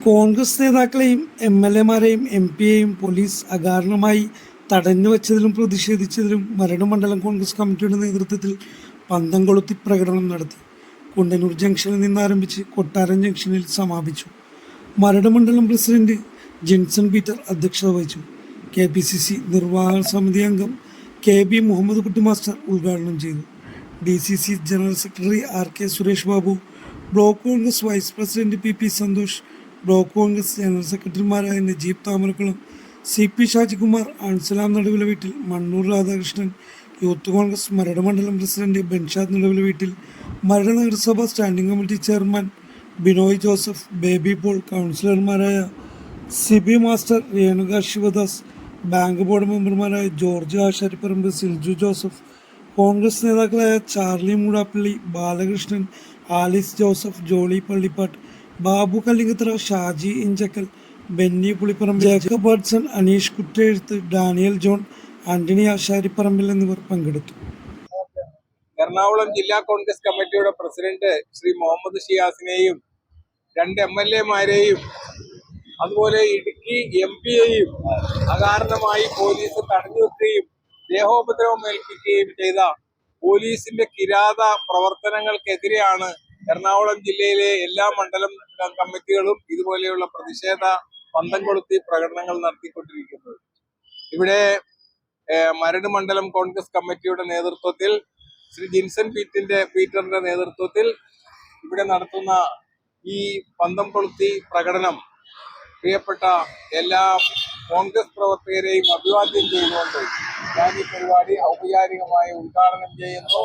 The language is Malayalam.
കോൺഗ്രസ് നേതാക്കളെയും എം എൽ എമാരെയും എം പിയെയും പോലീസ് അകാരണമായി തടഞ്ഞു വച്ചതിലും പ്രതിഷേധിച്ചതിലും മരണമണ്ഡലം കോൺഗ്രസ് കമ്മിറ്റിയുടെ നേതൃത്വത്തിൽ പന്തം കൊളുത്തി പ്രകടനം നടത്തി. കുണ്ടന്നൂർ ജംഗ്ഷനിൽ നിന്നാരംഭിച്ച് കൊട്ടാരം ജംഗ്ഷനിൽ സമാപിച്ചു. മരട് മണ്ഡലം പ്രസിഡന്റ് ജെൻസൺ പീറ്റർ അധ്യക്ഷത വഹിച്ചു. കെ പി സി സി നിർവാഹക സമിതി അംഗം കെ ബി മുഹമ്മദ് കുട്ടി മാസ്റ്റർ ഉദ്ഘാടനം ചെയ്തു. D C C general secretary R K Suresh Babu block Congress vice president P P Santhosh block Congress general സെക്രട്ടറിമാരായ Najeeb Thamarakkulam C P Shajikumar Ansalam Naduvile Veettil Mannoor Radhakrishnan youth Congress Maradu മണ്ഡലം പ്രസിഡന്റ് ബെൻഷാദ് നടുവിലെ വീട്ടിൽ മരട് നഗരസഭ standing committee chairman Binoy Joseph Baby Paul കൗൺസിലർമാരായ Siby master Renuka Sivadas bank board മെമ്പർമാരായ ജോർജ് ആശാരിപ്പറമ്പ് സിൽജു ജോസഫ് കോൺഗ്രസ് നേതാക്കളായ Charlie Moodappally Balakrishnan Alice Joseph Jolly Pallippattu Babu Kallinkathra Shaji Inchakkal Benny Pulipparambu Jacob Watson Aneesh Kuttezhuthu Daniel John Antony Asharipparambil എന്നിവർ പങ്കെടുത്തു. എറണാകുളം ജില്ലാ കോൺഗ്രസ് കമ്മിറ്റിയുടെ പ്രസിഡന്റ് ശ്രീ മുഹമ്മദ് ഷിയാസിനെയും രണ്ട് എം എൽ എമാരെയും അതുപോലെ ഇടുക്കി എം പിയെയും അകാരണമായി പോലീസ് തടഞ്ഞു വെക്കുകയും ദേഹോപദ്രവം ഏൽപ്പിക്കുകയും ചെയ്ത പോലീസിന്റെ കിരാത പ്രവർത്തനങ്ങൾക്കെതിരെയാണ് എറണാകുളം ജില്ലയിലെ എല്ലാ മണ്ഡലം കമ്മിറ്റികളും ഇതുപോലെയുള്ള പ്രതിഷേധ പന്തം കൊളുത്തി പ്രകടനങ്ങൾ നടത്തിക്കൊണ്ടിരിക്കുന്നത് ഇവിടെ മരട് മണ്ഡലം കോൺഗ്രസ് കമ്മിറ്റിയുടെ നേതൃത്വത്തിൽ ശ്രീ ജിൻസൺ പീറ്റിന്റെ പീറ്ററിന്റെ നേതൃത്വത്തിൽ ഇവിടെ നടത്തുന്ന ഈ പന്തം കൊളുത്തി പ്രകടനം പ്രിയപ്പെട്ട എല്ലാ കോൺഗ്രസ് പ്രവർത്തകരെയും അഭിവാദ്യം ചെയ്തുകൊണ്ട് ഞാൻ ഈ പരിപാടി ഔപചാരികമായി ഉദ്ഘാടനം ചെയ്യുന്നു.